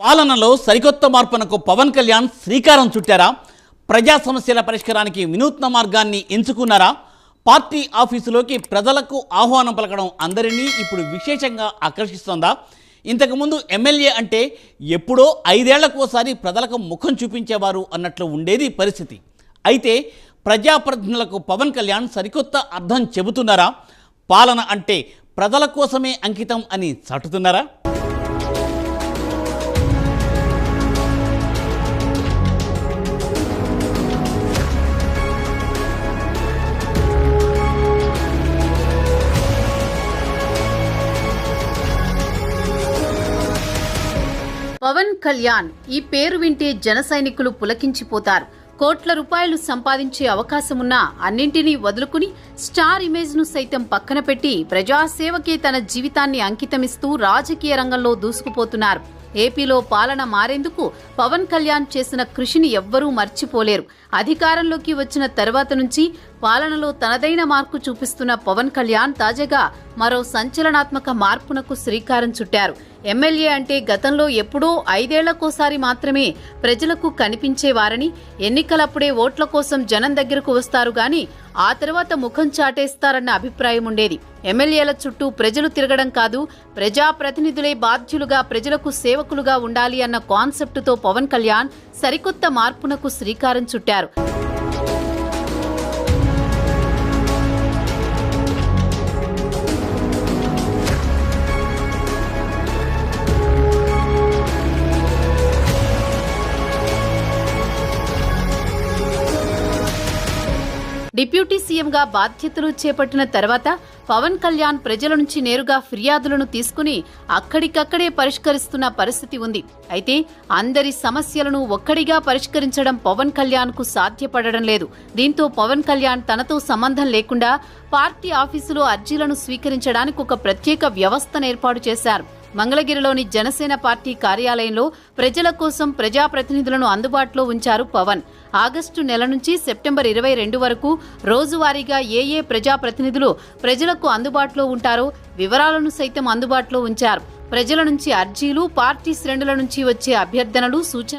పాలనలో సరికొత్త మార్పునకు పవన్ కళ్యాణ్ శ్రీకారం చుట్టారా? ప్రజా సమస్యల పరిష్కారానికి వినూత్న మార్గాన్ని ఎంచుకున్నారా? పార్టీ ఆఫీసులోకి ప్రజలకు ఆహ్వానం పలకడం అందరినీ ఇప్పుడు విశేషంగా ఆకర్షిస్తోందా? ఇంతకుముందు ఎమ్మెల్యే అంటే ఎప్పుడో ఐదేళ్ళకోసారి ప్రజలకు ముఖం చూపించేవారు అన్నట్లు ఉండేది పరిస్థితి. అయితే ప్రజాప్రతినిధులకు పవన్ కళ్యాణ్ సరికొత్త అర్థం చెబుతున్నారా? పాలన అంటే ప్రజల కోసమే అంకితం అని చాటుతున్నారా? పవన్ కళ్యాణ్ ఈ పేరు వింటే జన సైనికులు పులకించిపోతారు. కోట్ల రూపాయలు సంపాదించే అవకాశమున్నా అన్నింటినీ వదులుకుని స్టార్ ఇమేజ్ను సైతం పక్కన పెట్టి ప్రజాసేవకే తన జీవితాన్ని అంకితమిస్తూ రాజకీయ రంగంలో దూసుకుపోతున్నారు. ఏపీలో పాలన మారేందుకు పవన్ కళ్యాణ్ చేసిన కృషిని ఎవ్వరూ మర్చిపోలేరు. అధికారంలోకి వచ్చిన తర్వాత నుంచి పాలనలో తనదైన మార్పు చూపిస్తున్న పవన్ కళ్యాణ్ తాజాగా మరో సంచలనాత్మక మార్పునకు శ్రీకారం చుట్టారు. ఎమ్మెల్యే అంటే గతంలో ఎప్పుడో ఐదేళ్ళకోసారి మాత్రమే ప్రజలకు కనిపించేవారని ఎన్నికలప్పుడే ఓట్ల కోసం జనం దగ్గరకు వస్తారు గాని ఆ తర్వాత ముఖం చాటేస్తారన్న అభిప్రాయం ఉండేది. ఎమ్మెల్యేల చుట్టూ ప్రజలు తిరగడం కాదు ప్రజాప్రతినిధులే బాధ్యులుగా ప్రజలకు సేవకులుగా ఉండాలి అన్న కాన్సెప్టుతో పవన్ కళ్యాణ్ సరికొత్త మార్పునకు శ్రీకారం చుట్టారు. డిప్యూటీ సీఎంగా బాధ్యతలు చేపట్టిన తర్వాత పవన్ కళ్యాణ్ ప్రజల నుంచి నేరుగా ఫిర్యాదులను తీసుకుని అక్కడికక్కడే పరిష్కరిస్తున్న పరిస్థితి ఉంది. అయితే అందరి సమస్యలను ఒక్కడిగా పరిష్కరించడం పవన్ కళ్యాణ్కు సాధ్యపడడం లేదు. దీంతో పవన్ కళ్యాణ్ తనతో సంబంధం లేకుండా పార్టీ ఆఫీసులో అర్జీలను స్వీకరించడానికి ఒక ప్రత్యేక వ్యవస్థను ఏర్పాటు చేశారు. మంగళగిరిలోని జనసేన పార్టీ కార్యాలయంలో ప్రజల కోసం ప్రజాప్రతినిధులను అందుబాటులో ఉంచారు పవన్. ఆగస్టు నెల నుంచి సెప్టెంబర్ ఇరవై రెండు వరకు రోజువారీగా ఏ ఏ ప్రజాప్రతినిధులు ప్రజలకు అందుబాటులో ఉంటారో వివరాలను సైతం అందుబాటులో ఉంచారు. ప్రజల నుంచి అర్జీలు పార్టీ శ్రేణుల నుంచి వచ్చే అభ్యర్థనలు సూచన